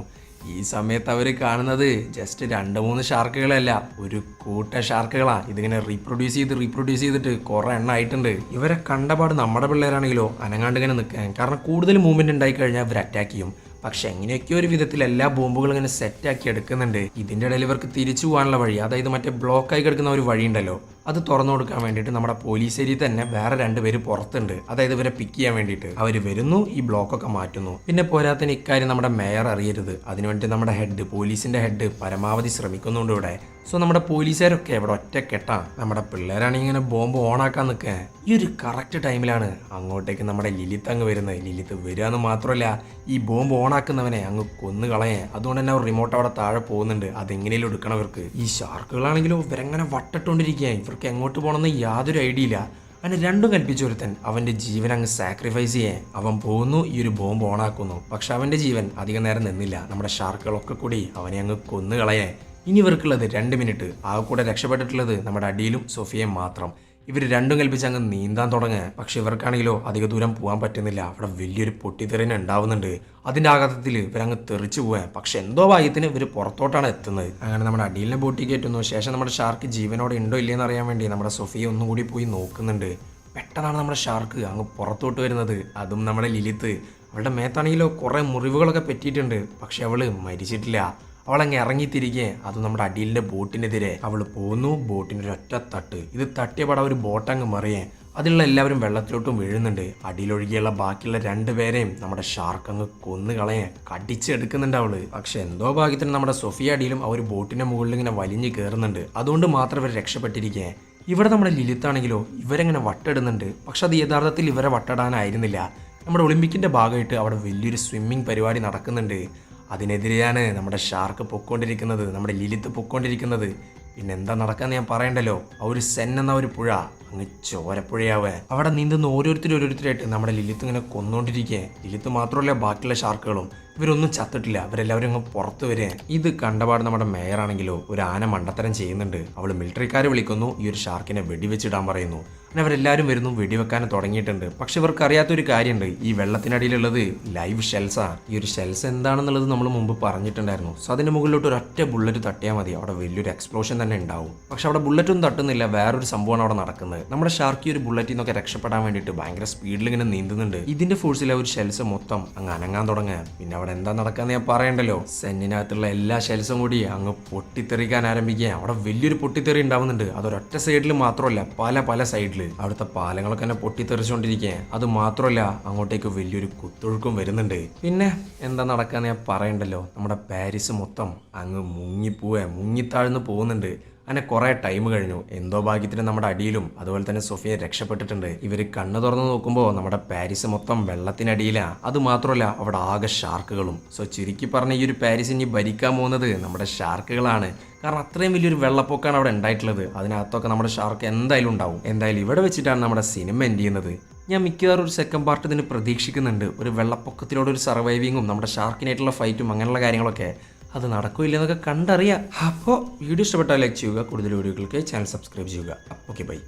ഈ സമയത്ത് അവർ കാണുന്നത് ജസ്റ്റ് രണ്ട് മൂന്ന് ഷാർക്കുകളല്ല ഒരു കൂട്ട ഷാർക്കുകളാണ് ഇതിങ്ങനെ റീപ്രൊഡ്യൂസ് ചെയ്ത് റീപ്രൊഡ്യൂസ് ചെയ്തിട്ട് കുറേ എണ്ണ ആയിട്ടുണ്ട്. ഇവരെ കണ്ടപാട് നമ്മുടെ പിള്ളേരാണെങ്കിലോ അനങ്ങാണ്ട് ഇങ്ങനെ നിൽക്കാൻ. കാരണം കൂടുതൽ മൂവ്മെന്റ് ഉണ്ടായി കഴിഞ്ഞാൽ ഇവർ അറ്റാക്ക് ചെയ്യും. പക്ഷെ എങ്ങനെയൊക്കെ ഒരു വിധത്തിൽ എല്ലാ ബോംബുകളും ഇങ്ങനെ സെറ്റ് ആക്കി എടുക്കുന്നുണ്ട്. ഇതിന്റെ ഇടയിൽ ഇവർക്ക് തിരിച്ചു പോകാനുള്ള വഴി അതായത് മറ്റേ ബ്ലോക്കായി കിടക്കുന്ന ഒരു വഴി ഉണ്ടല്ലോ അത് തുറന്നു കൊടുക്കാൻ വേണ്ടിയിട്ട് നമ്മുടെ പോലീസ് ഏരിയ തന്നെ വേറെ രണ്ടുപേര് പുറത്തുണ്ട്. അതായത് ഇവരെ പിക്ക് ചെയ്യാൻ വേണ്ടിയിട്ട്. അവർ വരുന്നു ഈ ബ്ലോക്കൊക്കെ മാറ്റുന്നു. പിന്നെ പോരാത്തിന് ഇക്കാര്യം നമ്മുടെ മേയർ അറിയരുത്. അതിനുവേണ്ടി നമ്മുടെ ഹെഡ് പോലീസിന്റെ ഹെഡ് പരമാവധി ശ്രമിക്കുന്നുണ്ട് ഇവിടെ. സോ നമ്മുടെ പോലീസുകാരൊക്കെ ഇവിടെ ഒറ്റ കെട്ടാണ് നമ്മുടെ പിള്ളേരാണ് ഇങ്ങനെ ബോംബ് ഓണാക്കാൻ നിൽക്കുക ഈ ഒരു കറക്റ്റ് ടൈമിലാണ് അങ്ങോട്ടേക്ക് നമ്മുടെ ലിലിത്ത് അങ്ങ് വരുന്നത്. ലിലിത്ത് വരിക എന്ന് മാത്രമല്ല ഈ ബോംബ് ഓണാക്കുന്നവനെ അങ്ങ് കൊന്നു കളയേ. അതുകൊണ്ട് തന്നെ റിമോട്ട് അവിടെ താഴെ പോകുന്നുണ്ട്. അതെങ്ങനെയും എടുക്കണം ഇവർക്ക്. ഈ ഷാർക്കുകളാണെങ്കിലും ഇവരെങ്ങനെ വട്ടിട്ടുകൊണ്ടിരിക്കുക ഇവർക്ക് എങ്ങോട്ട് പോകണമെന്ന് യാതൊരു ഐഡിയ ഇല്ല. അങ്ങനെ രണ്ടും കൽപ്പിച്ച ഒരുത്തൻ അവന്റെ ജീവൻ അങ്ങ് സാക്രിഫൈസ് ചെയ്യാൻ അവൻ പോകുന്നു ഈ ഒരു ബോംബ് ഓണാക്കുന്നു പക്ഷെ അവന്റെ ജീവൻ അധികം നേരം നിന്നില്ല. നമ്മുടെ ഷാർക്കുകളൊക്കെ കൂടി അവനെ അങ്ങ് കൊന്നു കളയാൻ ഇനി ഇവർക്കുള്ളത് രണ്ട് മിനിറ്റ് ആ കൂടെ രക്ഷപ്പെട്ടിട്ടുള്ളത് നമ്മുടെ അടിയിലും സൊഫിയയും മാത്രം. ഇവർ രണ്ടും കൽപ്പിച്ച് അങ്ങ് നീന്താൻ തുടങ്ങുക പക്ഷെ ഇവർക്കാണെങ്കിലോ അധിക ദൂരം പോകാൻ പറ്റുന്നില്ല. അവിടെ വലിയൊരു പൊട്ടിത്തെറിന് ഉണ്ടാവുന്നുണ്ട്. അതിന്റെ ആഘാതത്തിൽ ഇവരങ്ങ് തെറിച്ചു പോവാൻ പക്ഷെ എന്തോ ഭാഗ്യത്തിന് ഇവർ പുറത്തോട്ടാണ് എത്തുന്നത്. അങ്ങനെ നമ്മുടെ അടിയിലെ ബോട്ടി കയറ്റുന്നു. ശേഷം നമ്മുടെ ഷാർക്ക് ജീവനോടെ ഉണ്ടോ ഇല്ലയെന്ന് അറിയാൻ വേണ്ടി നമ്മുടെ സൊഫിയ ഒന്നും കൂടി പോയി നോക്കുന്നുണ്ട്. പെട്ടെന്നാണ് നമ്മുടെ ഷാർക്ക് അങ്ങ് പുറത്തോട്ട് വരുന്നത്. അതും നമ്മുടെ ലിലിത്ത്. അവളുടെ മേത്താണെങ്കിലോ കുറേ മുറിവുകളൊക്കെ പറ്റിയിട്ടുണ്ട്. പക്ഷെ അവൾ മരിച്ചിട്ടില്ല. അവളങ്ങ് ഇറങ്ങിത്തിരികെ അത് നമ്മുടെ അടിയിലെ ബോട്ടിനെതിരെ അവൾ പോന്നു ബോട്ടിന്റെ ഒറ്റ തട്ട്. ഇത് തട്ടിയപാടെ പടം ഒരു ബോട്ട് അങ്ങ് മറിയേ. അതിലുള്ള എല്ലാവരും വെള്ളത്തിലോട്ടും വീഴുന്നുണ്ട്. അടിയിലൊഴുകിയുള്ള ബാക്കിയുള്ള രണ്ടുപേരെയും നമ്മുടെ ഷാർക്ക് അങ്ങ് കൊന്നു കളയേ കടിച്ചെടുക്കുന്നുണ്ട് അവൾ. പക്ഷെ എന്തോ ഭാഗ്യത്തിന് നമ്മുടെ സൊഫിയ അടിയിലും ആ ഒരു ബോട്ടിന്റെ മുകളിൽ ഇങ്ങനെ വലിഞ്ഞു കയറുന്നുണ്ട് അതുകൊണ്ട് മാത്രം ഇവർ രക്ഷപ്പെട്ടിരിക്കേ. ഇവിടെ നമ്മുടെ ലിലിത്താണെങ്കിലോ ഇവരെങ്ങനെ വട്ടിടുന്നുണ്ട് പക്ഷെ അത് യഥാർത്ഥത്തിൽ ഇവരെ വട്ടിടാനായിരുന്നില്ല നമ്മുടെ ഒളിമ്പിക്കിന്റെ ഭാഗമായിട്ട് അവിടെ വലിയൊരു സ്വിമ്മിംഗ് പരിപാടി നടക്കുന്നുണ്ട്. അതിനെതിരെയാണ് നമ്മുടെ ഷാർക്ക് പൊക്കോണ്ടിരിക്കുന്നത് നമ്മുടെ ലിലിത്ത് പൊക്കോണ്ടിരിക്കുന്നത്. പിന്നെ എന്താ നടക്കാന്ന് ഞാൻ പറയണ്ടല്ലോ? ആ ഒരു സെൻ എന്ന ഒരു പുഴ. അങ്ങ് ചോരപ്പുഴയാവേ. അവിടെ നീന്തുന്ന ഓരോരുത്തരും ഓരോരുത്തരായിട്ട് നമ്മുടെ ലിലിത്ത് ഇങ്ങനെ കൊന്നുകൊണ്ടിരിക്കേ ലിലിത്ത് മാത്രമല്ല ബാക്കിയുള്ള ഷാർക്കുകളും. ഇവരൊന്നും ചത്തിട്ടില്ല. അവരെല്ലാവരും അങ്ങ് പുറത്തു വരെ. ഇത് കണ്ടപാട് നമ്മുടെ മേയറാണെങ്കിലോ ഒരു ആന മണ്ടത്തരം ചെയ്യുന്നുണ്ട്. അവൾ മിലിറ്ററിക്കാരെ വിളിക്കുന്നു. ഈ ഒരു ഷാർക്കിനെ വെടിവെച്ചിടാൻ പറയുന്നു. അങ്ങനെ അവരെല്ലാവരും വരുന്നു വെടിവെക്കാൻ തുടങ്ങിയിട്ടുണ്ട്. പക്ഷെ ഇവർക്ക് അറിയാത്തൊരു കാര്യമുണ്ട്. ഈ വെള്ളത്തിനടിയിലുള്ളത് ലൈവ് ഷെൽസാ. ഈ ഒരു ഷെൽസ് എന്താണെന്നുള്ളത് നമ്മൾ മുമ്പ് പറഞ്ഞിട്ടുണ്ടായിരുന്നു. സോ അതിന്റെ മുകളിലോട്ട് ഒരൊറ്റ ബുള്ളറ്റ് തട്ടിയാൽ മതി. അവിടെ വലിയൊരു എക്സ്പ്ലോഷൻ തന്നെ ഉണ്ടാവും. പക്ഷെ അവിടെ ബുള്ളറ്റൊന്നും തട്ടുന്നില്ല. വേറൊരു സംഭവമാണ് അവിടെ നടക്കുന്നത്. നമ്മുടെ ഷാർക്കി ഒരു ബുള്ളറ്റിൽ നിന്നൊക്കെ രക്ഷപ്പെടാൻ വേണ്ടിയിട്ട് ഭയങ്കര സ്പീഡിൽ ഇങ്ങനെ നീന്തുന്നുണ്ട്. ഇതിന്റെ ഫോഴ്സിൽ ഒരു ഷെൽസ് മൊത്തം അങ്ങ് അനങ്ങാൻ തുടങ്ങുക. പിന്നെ അവിടെ എന്താ നടക്കാന്ന് ഞാൻ പറയണ്ടല്ലോ? സെന്നിനകത്തുള്ള എല്ലാ ഷെൽസും കൂടി അങ്ങ് പൊട്ടിത്തെറിക്കാൻ ആരംഭിക്കുക. അവിടെ വലിയൊരു പൊട്ടിത്തെറി ഉണ്ടാവുന്നുണ്ട്. അതൊരൊറ്റ സൈഡിൽ മാത്രമല്ല പല പല സൈഡിൽ അവിടുത്തെ പാലങ്ങളൊക്കെ തന്നെ പൊട്ടിത്തെറിച്ചുകൊണ്ടിരിക്കുക അത് മാത്രമല്ല അങ്ങോട്ടേക്ക് വലിയൊരു കുത്തൊഴുക്കും വരുന്നുണ്ട്. പിന്നെ എന്താ നടക്കാന്ന് ഞാൻ പറയണ്ടല്ലോ? നമ്മുടെ പാരീസ് മൊത്തം അങ്ങ് മുങ്ങിപ്പോവുക മുങ്ങിത്താഴ്ന്നു പോകുന്നുണ്ട്. അങ്ങനെ കുറേ ടൈം കഴിഞ്ഞു. എന്തോ ഭാഗ്യത്തിന് നമ്മുടെ അടിയിലും അതുപോലെ തന്നെ സൊഫിയ രക്ഷപ്പെട്ടിട്ടുണ്ട്. ഇവർ കണ്ണു തുറന്നു നോക്കുമ്പോൾ നമ്മുടെ പാരീസ് മൊത്തം വെള്ളത്തിനടിയിലാണ് അത് മാത്രമല്ല അവിടെ ആകെ ഷാർക്കുകളും. സോ ചുരുക്കി പറഞ്ഞ ഈ ഒരു പാരീസ് ഇനി ഭരിക്കാൻ പോകുന്നത് നമ്മുടെ ഷാർക്കുകളാണ്. കാരണം അത്രയും വലിയൊരു വെള്ളപ്പൊക്കമാണ് അവിടെ ഉണ്ടായിട്ടുള്ളത്. അതിനകത്തൊക്കെ നമ്മുടെ ഷാർക്ക് എന്തായാലും ഉണ്ടാവും. എന്തായാലും ഇവിടെ വെച്ചിട്ടാണ് നമ്മുടെ സിനിമ എൻഡ് ചെയ്യുന്നത്. ഞാൻ മിക്കവാറും ഒരു സെക്കൻഡ് പാർട്ട് ഇതിന് പ്രതീക്ഷിക്കുന്നുണ്ട്. ഒരു വെള്ളപ്പൊക്കത്തിലൂടെ ഒരു സർവൈവിങ്ങും നമ്മുടെ ഷാർക്കിനായിട്ടുള്ള ഫൈറ്റും അങ്ങനെയുള്ള കാര്യങ്ങളൊക്കെ. അത് നടക്കില്ല എന്നൊക്കെ കണ്ടറിയാം. അപ്പോൾ വീഡിയോ ഇഷ്ടപ്പെട്ടാൽ ലൈക്ക് ചെയ്യുക കൂടുതൽ വീഡിയോകൾക്ക് ചാനൽ സബ്സ്ക്രൈബ് ചെയ്യുക. Okay bye